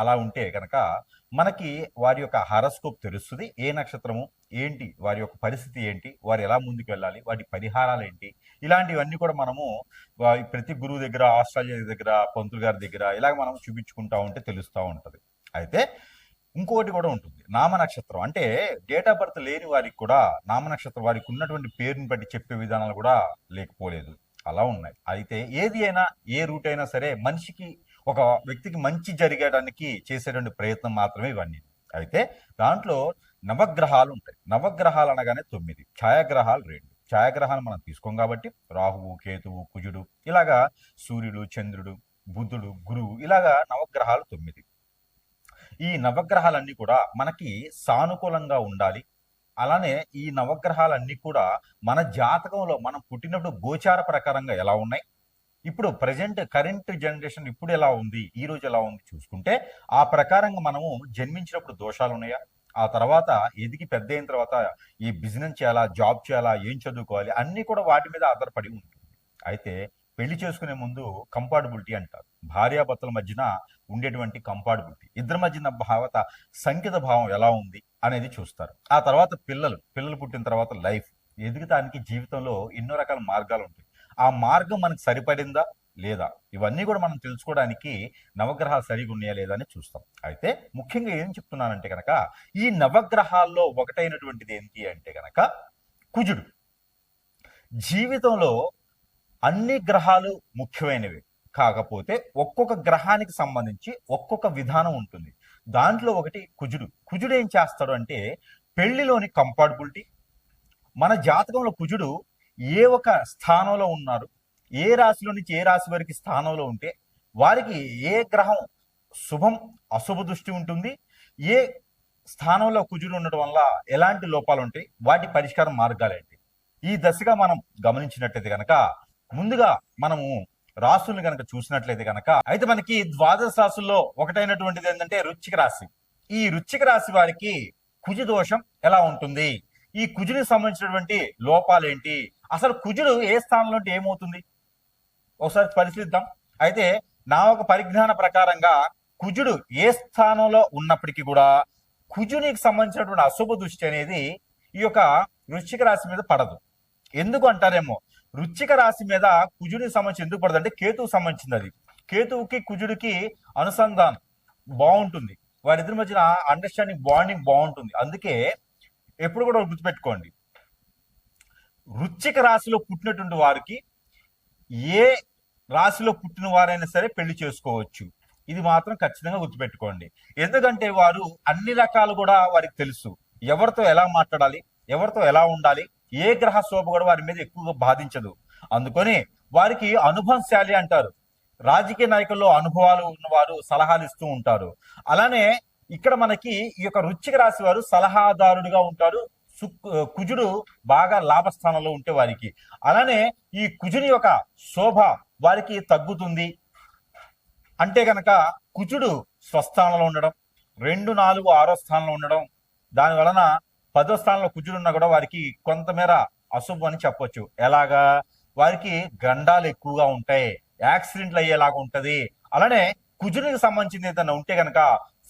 అలా ఉంటే కనుక మనకి వారి యొక్క హారస్కోప్ తెలుస్తుంది. ఏ నక్షత్రము ఏంటి వారి యొక్క పరిస్థితి ఏంటి వారు ఎలా ముందుకు వెళ్ళాలి వాటి పరిహారాలు ఏంటి ఇలాంటివన్నీ కూడా మనము ప్రతి గురువు దగ్గర ఆస్ట్రాలజీ దగ్గర పంతులు గారి దగ్గర ఇలాగ మనం చూపించుకుంటా ఉంటే తెలుస్తూ ఉంటుంది. అయితే ఇంకోటి కూడా ఉంటుంది. నామ నక్షత్రం అంటే డేట్ ఆఫ్ బర్త్ లేని వారికి కూడా నామ నక్షత్రం వారికి ఉన్నటువంటి పేరుని బట్టి చెప్పే విధానాలు కూడా లేకపోలేదు. అలా ఉన్నాయి. అయితే ఏది అయినా ఏ రూట్ అయినా సరే మనిషికి ఒక వ్యక్తికి మంచి జరిగడానికి చేసేటువంటి ప్రయత్నం మాత్రమే ఇవన్నీ. అయితే దాంట్లో నవగ్రహాలు ఉంటాయి. నవగ్రహాలు అనగానే తొమ్మిది. ఛాయాగ్రహాలు రెండు. ఛాయాగ్రహాలు మనం తీసుకోం కాబట్టి రాహువు కేతువు కుజుడు ఇలాగా సూర్యుడు చంద్రుడు బుధుడు గురువు ఇలాగా నవగ్రహాలు తొమ్మిది. ఈ నవగ్రహాలన్నీ కూడా మనకి సానుకూలంగా ఉండాలి. అలానే ఈ నవగ్రహాలన్నీ కూడా మన జాతకంలో మనం పుట్టినప్పుడు గోచార ప్రకారంగా ఎలా ఉన్నాయి? ఇప్పుడు ప్రజెంట్ కరెంట్ జనరేషన్ ఇప్పుడు ఎలా ఉంది? ఈ రోజు ఎలా ఉంది చూసుకుంటే ఆ ప్రకారంగా మనము జన్మించినప్పుడు దోషాలు ఉన్నాయా? ఆ తర్వాత ఎదిగి పెద్ద అయిన తర్వాత ఈ బిజినెస్ చేయాలా? జాబ్ చేయాలా? ఏం చదువుకోవాలి? అన్ని కూడా వాటి మీద ఆధారపడి ఉంటుంది. అయితే పెళ్ళి చేసుకునే ముందు కంపాటబిలిటీ అంటారు. భార్యాభర్తల మధ్యన ఉండేటువంటి కంపాటబిలిటీ ఇద్దరి మధ్యన భావత సంకేత భావం ఎలా ఉంది అనేది చూస్తారు. ఆ తర్వాత పిల్లలు. పిల్లలు పుట్టిన తర్వాత లైఫ్ ఎదుగుతానికి జీవితంలో ఎన్నో రకాల మార్గాలు ఉంటాయి. ఆ మార్గం మనకు సరిపడిందా లేదా? ఇవన్నీ కూడా మనం తెలుసుకోవడానికి నవగ్రహాలు సరిగా ఉన్నాయా లేదా అని చూస్తాం. అయితే ముఖ్యంగా ఏం చెప్తున్నానంటే కనుక ఈ నవగ్రహాల్లో ఒకటైనటువంటిది ఏంటి అంటే కనుక కుజుడు. జీవితంలో అన్ని గ్రహాలు ముఖ్యమైనవి. కాకపోతే ఒక్కొక్క గ్రహానికి సంబంధించి ఒక్కొక్క విధానం ఉంటుంది. దాంట్లో ఒకటి కుజుడు. కుజుడు ఏం చేస్తాడు అంటే పెళ్ళిలోని కంపాటబిలిటీ మన జాతకంలో కుజుడు ఏ ఒక స్థానంలో ఉన్నారు ఏ రాశిలో నుంచి ఏ రాశి వారికి స్థానంలో ఉంటే వారికి ఏ గ్రహం శుభం అశుభ దృష్టి ఉంటుంది ఏ స్థానంలో కుజుడు ఉండడం వల్ల ఎలాంటి లోపాలు ఉంటాయి వాటి పరిష్కారం మార్గాలేంటి ఈ దశగా మనం గమనించినట్లయితే కనుక ముందుగా మనము రాసులను కనుక చూసినట్లయితే కనుక అయితే మనకి ద్వాదశ రాశుల్లో ఒకటైనటువంటిది ఏంటంటే రుచిక రాశి. ఈ రుచిక రాశి వారికి కుజు దోషం ఎలా ఉంటుంది? ఈ కుజునికి సంబంధించినటువంటి లోపాలు ఏంటి? అసలు కుజుడు ఏ స్థానంలో ఉంటే ఏమవుతుంది? ఒకసారి పరిశీలిద్దాం. అయితే నా ఒక పరిజ్ఞాన ప్రకారంగా కుజుడు ఏ స్థానంలో ఉన్నప్పటికీ కూడా కుజునికి సంబంధించినటువంటి అశుభ దృష్టి అనేది ఈ యొక్క వృశ్చిక రాశి మీద పడదు. ఎందుకు అంటారేమో? వృశ్చిక రాశి మీద కుజుడికి సంబంధించి ఎందుకు పడదు? అంటే కేతువుకు సంబంధించింది అది. కేతువుకి కుజుడికి అనుసంధానం బాగుంటుంది. వారిద్దరి మధ్యన అండర్స్టాండింగ్ బాండింగ్ బాగుంటుంది. అందుకే ఎప్పుడు కూడా గుర్తుపెట్టుకోండి. వృచ్చిక రాశిలో పుట్టినటువంటి వారికి ఏ రాశిలో పుట్టిన వారైనా సరే పెళ్ళి చేసుకోవచ్చు. ఇది మాత్రం ఖచ్చితంగా గుర్తుపెట్టుకోండి. ఎందుకంటే వారు అన్ని రకాలు కూడా వారికి తెలుసు. ఎవరితో ఎలా మాట్లాడాలి ఎవరితో ఎలా ఉండాలి ఏ గ్రహ శోభ కూడా వారి మీద ఎక్కువగా బాధించదు. అందుకని వారికి అనుభవశాలి అంటారు. రాజకీయ నాయకుల్లో అనుభవాలు ఉన్నవారు సలహాలు ఇస్తూ ఉంటారు. అలానే ఇక్కడ మనకి ఈ యొక్క రుచిక రాశి వారు సలహాదారుడుగా ఉంటారు. కుజుడు బాగా లాభస్థానంలో ఉంటే వారికి. అలానే ఈ కుజుని యొక్క శోభ వారికి తగ్గుతుంది. అంటే గనక కుజుడు స్వస్థానంలో ఉండడం రెండు నాలుగు ఆరో స్థానంలో ఉండడం దాని వలన పదో స్థానంలో కుజుడు ఉన్నా కూడా వారికి కొంతమేర అశుభం అని చెప్పొచ్చు. ఎలాగా? వారికి గండాలు ఎక్కువగా ఉంటాయి. యాక్సిడెంట్లు అయ్యేలాగా ఉంటది. అలానే కుజునికి సంబంధించింది ఏదైనా ఉంటే గనక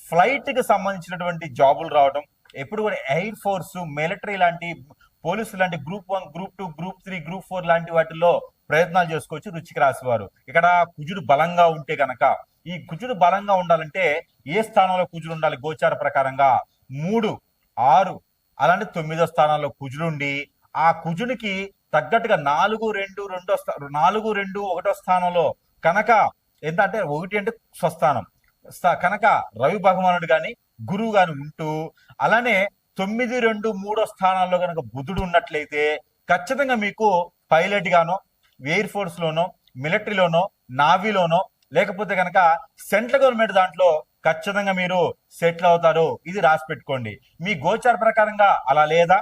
ఫ్లైట్కి సంబంధించినటువంటి జాబులు రావడం ఎప్పుడు కూడా ఎయిర్ ఫోర్స్ మిలిటరీ లాంటి పోలీసు లాంటి group one group two group three group four లాంటి వాటిల్లో ప్రయత్నాలు చేసుకోవచ్చు రుచికి రాసేవారు. ఇక్కడ కుజుడు బలంగా ఉంటే గనక ఈ కుజుడు బలంగా ఉండాలంటే ఏ స్థానంలో కుజుడు ఉండాలి? గోచార ప్రకారంగా మూడు ఆరు అలాంటి తొమ్మిదో స్థానంలో కుజుడుండి ఆ కుజునికి తగ్గట్టుగా నాలుగు రెండు రెండో స్థా- నాలుగు రెండు ఒకటో స్థానంలో కనుక ఏంటంటే ఒకటి అంటే స్వస్థానం. కనుక రవి భగవానుడు గాని గురువు గాని ఉంటూ అలానే తొమ్మిది రెండు మూడో స్థానాల్లో కనుక బుధుడు ఉన్నట్లయితే ఖచ్చితంగా మీకు పైలట్ గానో ఎయిర్ ఫోర్స్ లోనో మిలిటరీలోనో నావీలోనో లేకపోతే కనుక సెంట్రల్ గవర్నమెంట్ దాంట్లో ఖచ్చితంగా మీరు సెటిల్ అవుతారు. ఇది రాసి పెట్టుకోండి. మీ గోచార ప్రకారంగా అలా లేదా?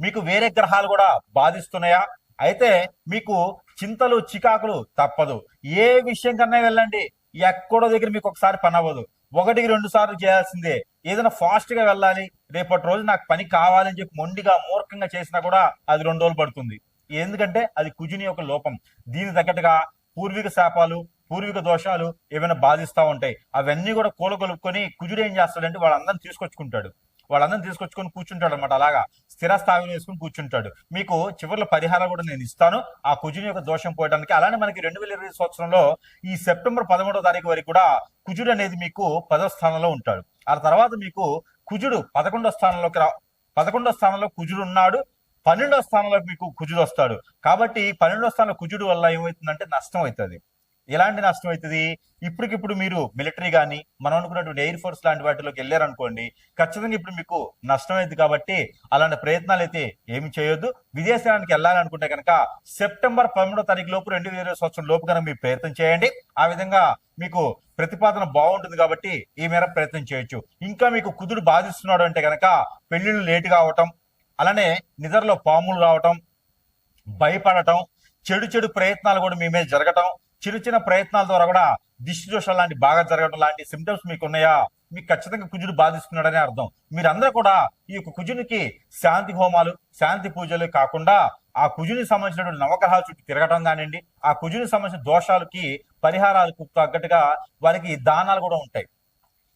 మీకు వేరే గ్రహాలు కూడా బాధిస్తున్నాయా? అయితే మీకు చింతలు చికాకులు తప్పదు. ఏ విషయం కన్నా వెళ్ళండి. ఎక్కడో దగ్గర మీకు ఒకసారి పని అవ్వదు. ఒకటికి రెండు సార్లు చేయాల్సిందే. ఏదైనా ఫాస్ట్గా వెళ్ళాలి రేపటి రోజు నాకు పని కావాలని చెప్పి మొండిగా మూర్ఖంగా చేసినా కూడా అది రెండు రోజులు పడుతుంది. ఎందుకంటే అది కుజుని యొక్క లోపం. దీని తగ్గట్టుగా పూర్వీక శాపాలు పూర్వీక దోషాలు ఏమైనా బాధిస్తా ఉంటాయి. అవన్నీ కూడా కూలగొలుపుకొని కుజుడు ఏం చేస్తాడంటే వాళ్ళందరిని తీసుకొచ్చుకుంటాడు. వాళ్ళందరిని తీసుకొచ్చుకొని కూర్చుంటాడు అనమాట అలాగా. స్థిరస్థాయిలో వేసుకుని కూర్చుంటాడు. మీకు చివరిలో పరిహారం కూడా నేను ఇస్తాను. ఆ కుజుని యొక్క దోషం పోయడానికి అలానే మనకి రెండు వేల ఇరవై సంవత్సరంలో ఈ సెప్టెంబర్ పదమూడో తారీఖు వరకు కూడా కుజుడు అనేది మీకు పదవ స్థానంలో ఉంటాడు. ఆ తర్వాత మీకు కుజుడు పదకొండో స్థానంలోకి రా పదకొండో స్థానంలో కుజుడు ఉన్నాడు. పన్నెండో స్థానంలో మీకు కుజుడు వస్తాడు. కాబట్టి పన్నెండో స్థానంలో కుజుడు వల్ల ఏమవుతుందంటే నష్టం అవుతుంది. ఎలాంటి నష్టం అవుతుంది? ఇప్పటికిప్పుడు మీరు మిలిటరీ కానీ మనం అనుకున్నటువంటి ఎయిర్ ఫోర్స్ లాంటి వాటిలోకి వెళ్ళారనుకోండి ఖచ్చితంగా ఇప్పుడు మీకు నష్టం అయింది కాబట్టి అలాంటి ప్రయత్నాలు అయితే ఏమి చేయొద్దు. విదేశానికి వెళ్ళాలనుకుంటే కనుక సెప్టెంబర్ పదమూడో తారీఖు లోపు రెండు వేల సంవత్సరం లోపు కనుక మీరు ప్రయత్నం చేయండి. ఆ విధంగా మీకు ప్రతిపాదన బాగుంటుంది కాబట్టి ఈ మేర ప్రయత్నం చేయొచ్చు. ఇంకా మీకు కుదురు బాధిస్తున్నాడు అంటే కనుక పెళ్ళిళ్ళు లేటుగా కావటం అలానే నిద్రలో పాములు రావటం భయపడటం చెడు చెడు ప్రయత్నాలు కూడా మీ మీద జరగటం చిన్న చిన్న ప్రయత్నాల ద్వారా కూడా దిష్టి దోషాలు లాంటి బాగా జరగడం లాంటి సిమ్టమ్స్ మీకు ఉన్నాయా? మీకు ఖచ్చితంగా కుజుడు బాధిస్తున్నాడని అర్థం. మీరందరూ కూడా ఈ యొక్క కుజునికి శాంతి హోమాలు శాంతి పూజలు కాకుండా ఆ కుజునికి సంబంధించినటువంటి నవగ్రహాల చుట్టూ తిరగటం కానివ్వండి ఆ కుజునికి సంబంధించిన దోషాలకి పరిహారాలకు తగ్గట్టుగా వారికి దానాలు కూడా ఉంటాయి.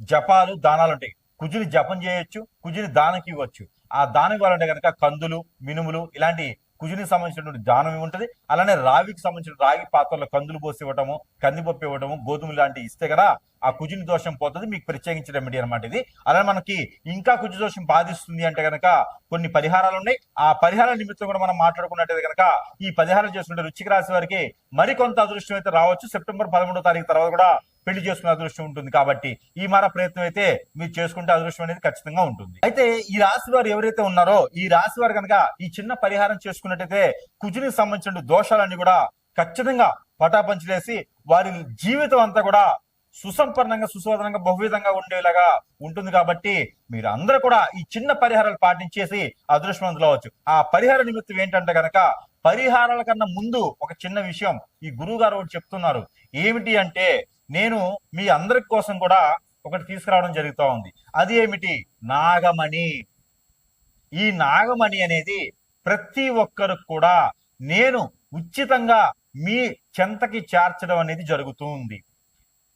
జపాలు దానాలు ఉంటాయి. కుజుని జపం చేయొచ్చు కుజుని దానకి ఇవ్వచ్చు. ఆ దానం ఇవ్వాలంటే కనుక కందులు మినుములు ఇలాంటి కుజునికి సంబంధించినటువంటి జానం ఉంటుంది అలానే రావికి సంబంధించిన రాగి పాత్రలో కందులు పోసి ఇవ్వటము కందిపప్పు ఇవ్వటము గోధుమ లాంటివి ఇస్తే కదా ఆ కుజుని దోషం పోతుంది మీకు ప్రత్యేకించిన రెమెడీ అనమాట ఇది. అలానే మనకి ఇంకా కుజు దోషం బాధిస్తుంది అంటే కనుక కొన్ని పరిహారాలు ఉన్నాయి. ఆ పరిహారాల నిమిత్తం కూడా మనం మాట్లాడుకున్నట్టయితే కనుక ఈ పరిహారం చేసుకుంటే రుచికి రాశి వారికి మరికొంత అదృష్టం అయితే రావచ్చు. సెప్టెంబర్ పదమూడో తారీఖు తర్వాత కూడా పెళ్ళి చేసుకునే అదృష్టం ఉంటుంది కాబట్టి ఈ మార ప్రయత్నం అయితే మీరు చేసుకుంటే అదృష్టం అనేది ఖచ్చితంగా ఉంటుంది. అయితే ఈ రాశి వారు ఎవరైతే ఉన్నారో ఈ రాశి వారు కనుక ఈ చిన్న పరిహారం చేసుకున్నట్టయితే కుజునికి సంబంధించిన దోషాలన్నీ కూడా ఖచ్చితంగా పటాపంచలేసి వారి జీవితం అంతా కూడా సుసంపన్నంగా సుశోధనంగా బహువిధంగా ఉండేలాగా ఉంటుంది కాబట్టి మీరు అందరూ కూడా ఈ చిన్న పరిహారాలు పాటించేసి అదృష్టవంతులు అవచ్చు ఆ పరిహార నిమిత్తం ఏంటంటే కనుక పరిహారాల కన్నా ముందు ఒక చిన్న విషయం ఈ గురువు గారు చెప్తున్నారు. ఏమిటి అంటే నేను మీ అందరి కోసం కూడా ఒకటి తీసుకురావడం జరుగుతూ ఉంది. అది ఏమిటి? నాగమణి. ఈ నాగమణి అనేది ప్రతి ఒక్కరికి కూడా నేను ఉచితంగా మీ చెంతకి చేర్చడం అనేది జరుగుతూ ఉంది.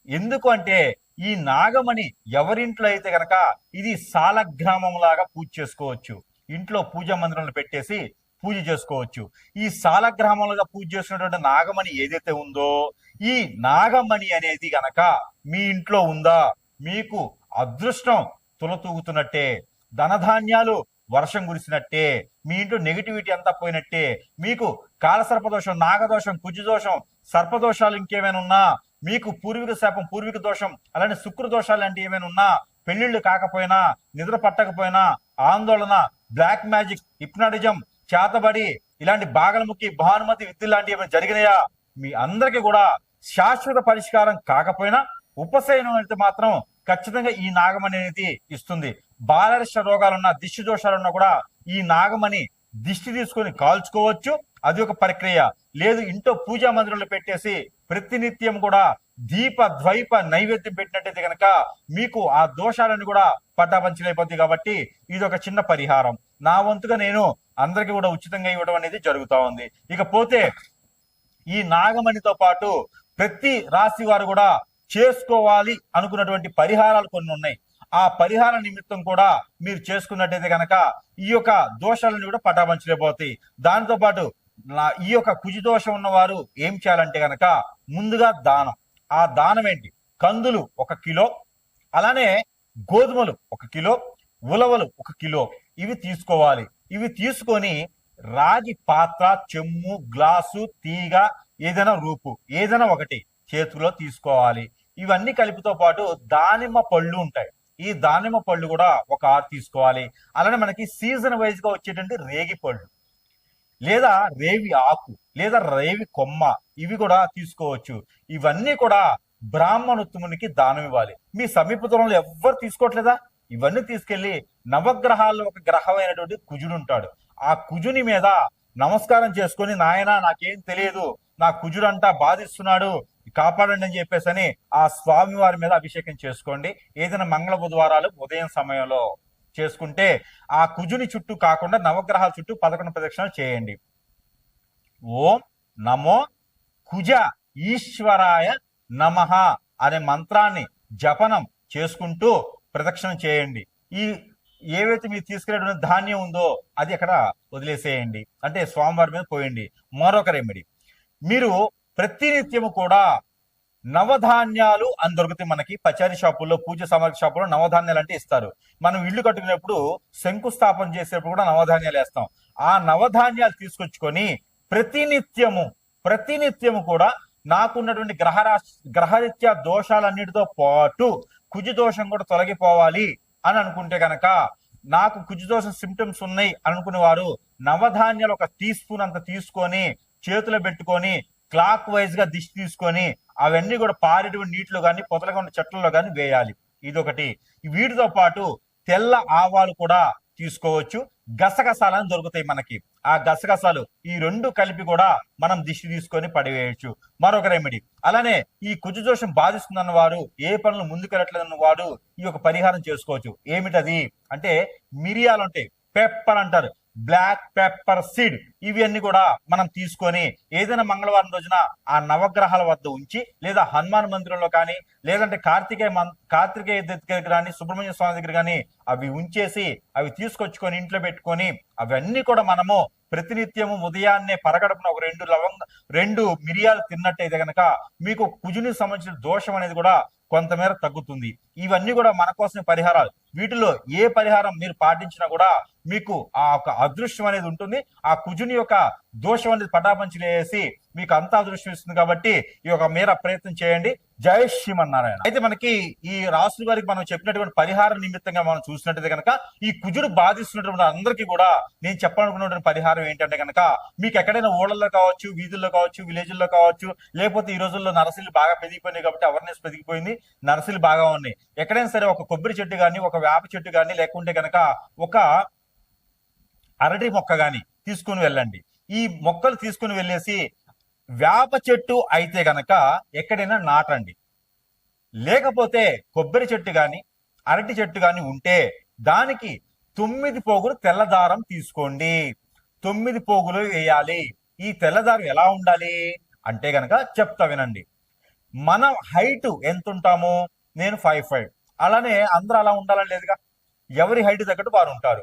ఎందుకు అంటే ఈ నాగమణి ఎవరింట్లో అయితే కనుక ఇది సాలగ్రామం లాగా పూజ చేసుకోవచ్చు. ఇంట్లో పూజా మందిరంలో పెట్టేసి పూజ చేసుకోవచ్చు. ఈ సాలగ్రామంలో పూజ చేసుకున్నటువంటి నాగమణి ఏదైతే ఉందో ఈ నాగమణి అనేది గనక మీ ఇంట్లో ఉందా? మీకు అదృష్టం తులతూగుతున్నట్టే ధనధాన్యాలు వర్షం కురిసినట్టే మీ ఇంట్లో నెగిటివిటీ అంతా పోయినట్టే మీకు కాలసర్పదోషం నాగదోషం కుజదోషం సర్పదోషాలు ఇంకేమైనా ఉన్నా మీకు పూర్వీక శాపం పూర్వీక దోషం అలానే శుక్ర దోషాలు లాంటివి ఏమైనా ఉన్నా పెళ్ళిళ్ళు కాకపోయినా నిద్ర పట్టకపోయినా ఆందోళన బ్లాక్ మ్యాజిక్ హిప్నాటిజం చేతబడి ఇలాంటి బాగలముఖి భానుమతి విద్య లాంటివి ఏమైనా జరిగినాయా? మీ అందరికీ కూడా శాశ్వత పరిష్కారం కాకపోయినా ఉపశయనం అయితే మాత్రం ఖచ్చితంగా ఈ నాగమణి అనేది ఇస్తుంది. బాలరిష్ట రోగాలున్నా దిష్టి దోషాలున్నా కూడా ఈ నాగమణి దిష్టి తీసుకొని కాల్చుకోవచ్చు. అది ఒక ప్రక్రియ. లేదు ఇంట్లో పూజా మందిరంలో పెట్టేసి ప్రతినిత్యం కూడా దీప ద్వైప నైవేద్యం పెట్టినట్టయితే కనుక మీకు ఆ దోషాలను కూడా పట్టాపంచలైపోతుంది కాబట్టి ఇది ఒక చిన్న పరిహారం. నా వంతుగా నేను అందరికీ కూడా ఉచితంగా ఇవ్వడం అనేది జరుగుతా ఉంది. ఇకపోతే ఈ నాగమణితో పాటు ప్రతి రాశి వారు కూడా చేసుకోవాలి అనుకున్నటువంటి పరిహారాలు కొన్ని ఉన్నాయి. ఆ పరిహార నిమిత్తం కూడా మీరు చేసుకున్నట్టయితే కనుక ఈ యొక్క దోషాలను కూడా పటాపంచలేకపోతాయి. దానితో పాటు నా- ఈ యొక్క కుజి దోషం ఉన్నవారు ఏం చేయాలంటే కనుక ముందుగా దానం. ఆ దానం ఏంటి? కందులు ఒక కిలో అలానే గోధుమలు ఒక కిలో ఉలవలు ఒక కిలో. ఇవి తీసుకోవాలి. ఇవి తీసుకొని రాగి పాత్ర చెమ్ము గ్లాసు తీగ ఏదైనా రూపు ఏదైనా ఒకటి చేతిలో తీసుకోవాలి. ఇవన్నీ కలిపితో పాటు దానిమ్మ పళ్ళు ఉంటాయి. ఈ దానిమ్మ పళ్ళు కూడా ఒక ఆరు తీసుకోవాలి. అలానే మనకి సీజన్ వైజ్గా వచ్చేటువంటి రేగి పళ్ళు లేదా రేవి ఆకు లేదా రేవి కొమ్మ ఇవి కూడా తీసుకోవచ్చు. ఇవన్నీ కూడా బ్రాహ్మణోత్తమునికి దానం ఇవ్వాలి. మీ సమీప దూరంలో ఎవ్వరు తీసుకోవట్లేదా? ఇవన్నీ తీసుకెళ్ళి నవగ్రహాల్లో ఒక గ్రహమైనటువంటి కుజుడు ఉంటాడు. ఆ కుజుని మీద నమస్కారం చేసుకొని నాయన నాకేం తెలియదు. నా కుజుడంట బాధిస్తున్నాడు. కాపాడండి అని చెప్పేసి అని ఆ స్వామి వారి మీద అభిషేకం చేసుకోండి. ఏదైనా మంగళ బుధవారాలు ఉదయం సమయంలో చేసుకుంటే ఆ కుజుని చుట్టూ కాకుండా నవగ్రహాల చుట్టూ పదకొండు ప్రదక్షిణలు చేయండి. ఓం నమో కుజ ఈశ్వరాయ నమః అనే మంత్రాన్ని జపనం చేసుకుంటూ ప్రదక్షిణ చేయండి. ఈ ఏవైతే మీరు తీసుకునేటువంటి ధాన్యం ఉందో అది అక్కడ వదిలేసేయండి. అంటే స్వామివారి మీద పోయండి. మరొక రెమెడీ మీరు ప్రతినిత్యము కూడా నవధాన్యాలు అని దొరుకుతాయి మనకి పచారీ షాపుల్లో పూజ సామాగ్రి షాపుల్లో నవధాన్యాలు అంటే ఇస్తారు. మనం ఇల్లు కట్టుకునేప్పుడు శంకుస్థాపన చేసేటప్పుడు కూడా నవధాన్యాలు వేస్తాం. ఆ నవధాన్యాలు తీసుకొచ్చుకొని ప్రతినిత్యము ప్రతినిత్యము కూడా నాకున్నటువంటి గ్రహరా గ్రహరీత్యా దోషాలన్నిటితో పాటు కుజు దోషం కూడా తొలగిపోవాలి అని అనుకుంటే గనక నాకు కుజు దోషం సిమ్టమ్స్ ఉన్నాయి అనుకునే వారు నవధాన్యాలు ఒక టీ స్పూన్ అంత తీసుకొని చేతిలో పెట్టుకొని క్లాక్ వైజ్గా దిష్టి తీసుకొని అవన్నీ కూడా పారేటువంటి నీటిలో కానీ పొదలుగా ఉన్న చెట్లలో కానీ వేయాలి. ఇదొకటి. వీటితో పాటు తెల్ల ఆవాలు కూడా తీసుకోవచ్చు. గసగసాలని దొరుకుతాయి మనకి. ఆ గసగసాలు ఈ రెండు కలిపి కూడా మనం దిష్టి తీసుకొని పడివేయచ్చు. మరొక రెమెడీ అలానే ఈ కుజు దోషం బాధిస్తుందన్న వారు ఏ పనులు ముందుకెళ్ళట్లేదన్న వారు ఈ యొక్క పరిహారం చేసుకోవచ్చు. ఏమిటది? అంటే మిరియాలు ఉంటాయి. పెప్పర్ అంటారు. బ్లాక్ పెప్పర్ సీడ్ ఇవన్నీ కూడా మనం తీసుకొని ఏదైనా మంగళవారం రోజున ఆ నవగ్రహాల వద్ద ఉంచి లేదా హనుమాన్ మందిరంలో కానీ లేదంటే కార్తికేయ మం కార్తికేయ దగ్గర కానీ సుబ్రహ్మణ్య స్వామి దగ్గర కానీ అవి ఉంచేసి అవి తీసుకొచ్చుకొని ఇంట్లో పెట్టుకొని అవన్నీ కూడా మనము ప్రతినిత్యము ఉదయాన్నే పరగడుపున ఒక రెండు లవంగ రెండు మిరియాలు తిన్నట్టయితే కనుక మీకు కుజుని సంబంధించిన దోషం అనేది కూడా కొంతమేర తగ్గుతుంది. ఇవన్నీ కూడా మన కోసం పరిహారాలు. వీటిలో ఏ పరిహారం మీరు పాటించినా కూడా మీకు ఆ ఒక అదృష్టం అనేది ఉంటుంది. ఆ కుజుని యొక్క దోషం అనేది పటాపంచలేసి మీకు అంత అదృష్టం ఇస్తుంది కాబట్టి ఈ యొక్క మేర ప్రయత్నం చేయండి. జయ శ్రీమన్నారాయణ. అయితే మనకి ఈ రాసుల వారికి మనం చెప్పినటువంటి పరిహార నిమిత్తంగా మనం చూసినట్టయితే కనుక ఈ కుజుడు బాధిస్తున్నటువంటి అందరికీ కూడా నేను చెప్పాలనుకున్నటువంటి పరిహారం ఏంటంటే కనుక మీకు ఎక్కడైనా ఊళ్ళల్లో కావచ్చు వీధుల్లో కావచ్చు విలేజ్ల్లో కావచ్చు లేకపోతే ఈ రోజుల్లో నరసిల్లు బాగా పెరిగిపోయినాయి కాబట్టి అవేర్నెస్ పెరిగిపోయింది నరసిల్లు బాగా ఉన్నాయి ఎక్కడైనా సరే ఒక కొబ్బరి చెట్టు కానీ ఒక వేప చెట్టు కానీ లేకుంటే కనుక ఒక అరటి మొక్క కానీ తీసుకుని వెళ్ళండి. ఈ మొక్కలు తీసుకుని వెళ్ళేసి వేప చెట్టు అయితే గనక ఎక్కడైనా నాటండి. లేకపోతే కొబ్బరి చెట్టు కానీ అరటి చెట్టు కానీ ఉంటే దానికి తొమ్మిది పోగులు తెల్లదారం తీసుకోండి. తొమ్మిది పోగులు వేయాలి. ఈ తెల్లదారం ఎలా ఉండాలి? అంటే గనక చెప్తా వినండి. మన హైట్ ఎంత ఉంటాము నేను ఫైవ్ ఫైవ్ అలానే అందరూ అలా ఉండాలని లేదుగా? ఎవరి హైట్ తగ్గట్టు వారు ఉంటారు.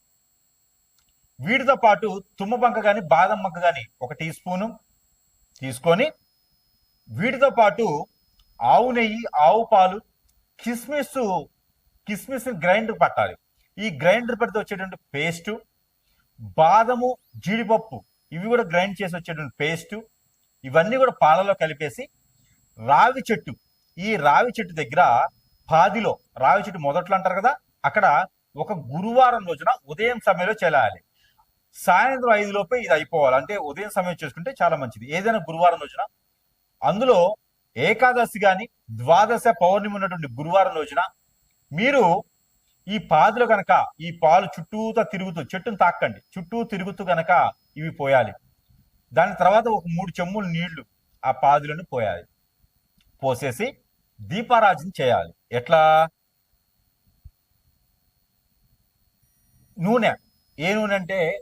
వీటితో పాటు తుమ్మబంక కానీ బాదం మొక్క కానీ ఒక టీ స్పూను తీసుకొని వీటితో పాటు ఆవు నెయ్యి ఆవు పాలు కిస్మిస్ కిస్మిస్ గ్రైండర్ పట్టాలి. ఈ గ్రైండర్ పడితే వచ్చేటువంటి పేస్టు బాదము జీడిపప్పు ఇవి కూడా గ్రైండ్ చేసి వచ్చేటువంటి పేస్టు ఇవన్నీ కూడా పాలలో కలిపేసి రావి చెట్టు ఈ రావి చెట్టు దగ్గర పాదిలో రావి చెట్టు మొదట్లో అంటారు కదా అక్కడ ఒక గురువారం రోజున ఉదయం సమయంలో చేయాలి సాయంత్రం ఐదు లోపే ఇది అయిపోవాలి. అంటే ఉదయం సమయం చేసుకుంటే చాలా మంచిది. ఏదైనా గురువారం రోజున. అందులో ఏకాదశి కానీ ద్వాదశ పౌర్ణమి ఉన్నటువంటి గురువారం రోజున మీరు ఈ పాదులు కనుక ఈ పాలు చుట్టూతా తిరుగుతూ చెట్టును తాకండి చుట్టూ తిరుగుతూ కనుక ఇవి పోయాలి. దాని తర్వాత ఒక మూడు చెమ్ములు నీళ్ళు ఆ పాదులను పోయాలి. పోసేసి దీపారాజన చేయాలి. ఎట్లా? నూనె. ఏ నూనె అంటే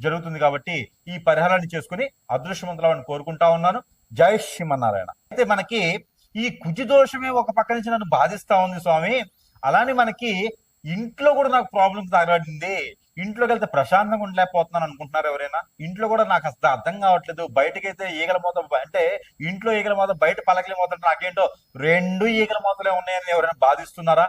జరుగుతుంది కాబట్టి ఈ పరిహారాన్ని చేసుకుని అదృష్టవంతులని కోరుకుంటా ఉన్నాను. జై శ్రీమన్నారాయణ. అయితే మనకి ఈ కుజదోషమే ఒక పక్క నుంచి నన్ను బాధిస్తా ఉంది స్వామి. అలానే మనకి ఇంట్లో కూడా నాకు ప్రాబ్లం తగలడింది. ఇంట్లోకి వెళ్తే ప్రశాంతంగా ఉండలేకపోతున్నాను అనుకుంటున్నారు ఎవరైనా. ఇంట్లో కూడా నాకు అసలు అర్థం కావట్లేదు. బయటకైతే ఈగల మూత అంటే ఇంట్లో ఈగల మూత బయట పలకల మూత నాకేంటో రెండు ఈగల మూతలే ఉన్నాయని ఎవరైనా బాధిస్తున్నారా?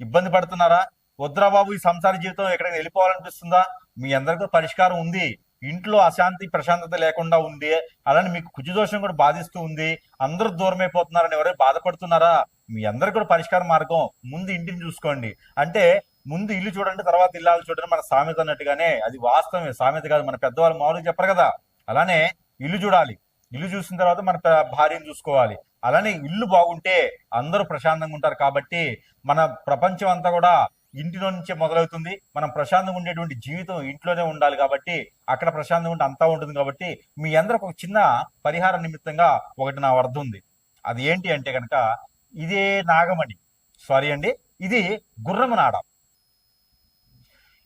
ఇబ్బంది పడుతున్నారా? వద్దురా బాబు ఈ సంసార జీవితం ఎక్కడికి వెళ్ళిపోవాలనిపిస్తుందా? మీ అందరికీ పరిష్కారం ఉంది. ఇంట్లో అశాంతి ప్రశాంతత లేకుండా ఉంది అలానే మీకు కుజుదోషం కూడా బాధిస్తూ ఉంది. అందరూ దూరం అయిపోతున్నారని ఎవరైనా బాధపడుతున్నారా? మీ అందరు కూడా పరిష్కార మార్గం ముందు ఇంటిని చూసుకోండి. అంటే ముందు ఇల్లు చూడండి తర్వాత ఇల్లాలు చూడండి మన సామెత అన్నట్టుగానే అది వాస్తవమే. సామెత కాదు మన పెద్దవాళ్ళు మామూలుగా చెప్పరు కదా. అలానే ఇల్లు చూడాలి. ఇల్లు చూసిన తర్వాత మన భార్యను చూసుకోవాలి. అలానే ఇల్లు బాగుంటే అందరూ ప్రశాంతంగా ఉంటారు కాబట్టి మన ప్రపంచం అంతా కూడా ఇంటిలో నుంచే మొదలవుతుంది. మనం ప్రశాంతంగా ఉండేటువంటి జీవితం ఇంట్లోనే ఉండాలి కాబట్టి అక్కడ ప్రశాంతంగా ఉంటే అంతా ఉంటుంది కాబట్టి మీ అందరికి ఒక చిన్న పరిహార నిమిత్తంగా ఒకటి నా వరద ఉంది. అది ఏంటి అంటే కనుక ఇదే నాగమణి. సారీ అండి. ఇది గుర్రము నాడ.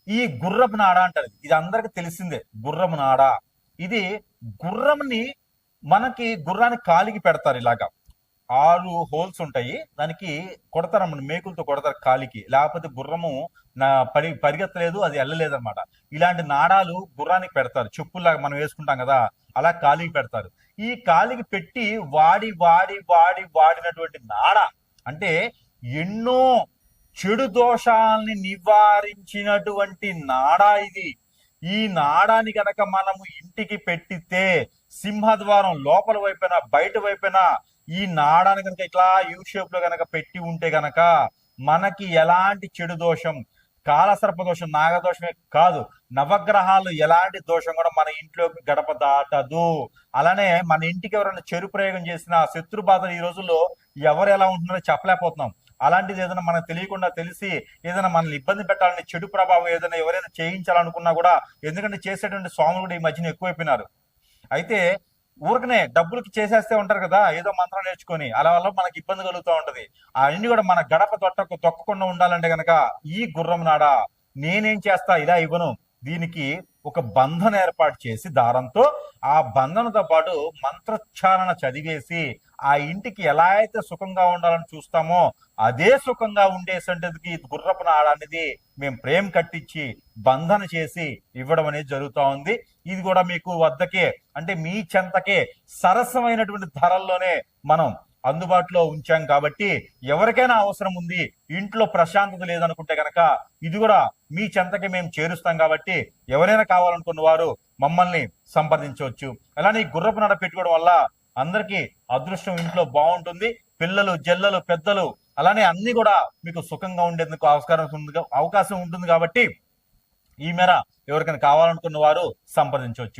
ఈ గుర్రపు నాడ అంటారు. ఇది అందరికి తెలిసిందే. గుర్రము నాడ. ఇది గుర్రంని మనకి గుర్రాన్ని కాలికి పెడతారు ఇలాగా. ఆరు హోల్స్ ఉంటాయి. దానికి కొడతారు మేకులతో కొడతారు కాలికి. లేకపోతే గుర్రము నా పరి పరిగెత్తలేదు అది వెళ్ళలేదు అనమాట ఇలాంటి నాడాలు గుర్రానికి పెడతారు. చెప్పుల్లాగా మనం వేసుకుంటాం కదా అలా కాలికి పెడతారు. ఈ కాలికి పెట్టి వాడి వాడి వాడి వాడినటువంటి నాడ అంటే ఎన్నో చెడు దోషాల్ని నివారించినటువంటి నాడ ఇది. ఈ నాడాని గనక మనము ఇంటికి పెట్టితే సింహద్వారం లోపల వైపున బయట వైపున ఈ నాడాన్ని కనుక ఇట్లా యూ షేప్లో గనక పెట్టి ఉంటే గనక మనకి ఎలాంటి చెడు దోషం కాలసర్ప దోషం నాగదోషమే కాదు నవగ్రహాలు ఎలాంటి దోషం కూడా మన ఇంట్లో గడప దాటదు. అలానే మన ఇంటికి ఎవరైనా చెడు ప్రయోగం చేసిన శత్రు బాధలు ఈ రోజుల్లో ఎవరు ఎలా ఉంటున్నారో చెప్పలేకపోతున్నాం. అలాంటిది ఏదైనా మనకు తెలియకుండా తెలిసి ఏదైనా మనల్ని ఇబ్బంది పెట్టాలని చెడు ప్రభావం ఏదైనా ఎవరైనా చేయించాలనుకున్నా కూడా ఎందుకంటే చేసేటువంటి స్వాములు కూడా ఈ మధ్యన ఎక్కువైపోయినారు. అయితే ఊరికనే డబ్బులకి చేసేస్తే ఉంటారు కదా ఏదో మంత్రం నేర్చుకొని అలా వల్ల మనకి ఇబ్బంది కలుగుతూ ఉంటది. అవన్నీ కూడా మన గడప తొట్టకు తొక్కకుండా ఉండాలంటే గనక ఈ గుర్రం నాడా నేనేం చేస్తా ఇలా ఇవ్వను. దీనికి ఒక బంధన ఏర్పాటు చేసి దారంతో ఆ బంధనతో పాటు మంత్రోచ్చారణ చదివేసి ఆ ఇంటికి ఎలా అయితే సుఖంగా ఉండాలని చూస్తామో అదే సుఖంగా ఉండేసంటదికి గుర్రపు నాడ అనేది మేము ప్రేమ కట్టించి బంధన చేసి ఇవ్వడం అనేది జరుగుతూ ఉంది. ఇది కూడా మీకు వద్దకే అంటే మీ చెంతకే సరసమైనటువంటి ధరల్లోనే మనం అందుబాటులో ఉంచాం కాబట్టి ఎవరికైనా అవసరం ఉంది ఇంట్లో ప్రశాంతత లేదనుకుంటే కనుక ఇది కూడా మీ చెంతకి మేము చేరుస్తాం కాబట్టి ఎవరైనా కావాలనుకున్న వారు మమ్మల్ని సంప్రదించవచ్చు. అలానే గుర్రపు నడ పెట్టుకోవడం వల్ల అందరికీ అదృష్టం ఇంట్లో బాగుంటుంది. పిల్లలు జల్లలు పెద్దలు అలానే అన్ని కూడా మీకు సుఖంగా ఉండేందుకు అవకాశం అవకాశం ఉంటుంది కాబట్టి ఈ మేర ఎవరికైనా కావాలనుకున్న వారు సంప్రదించవచ్చు.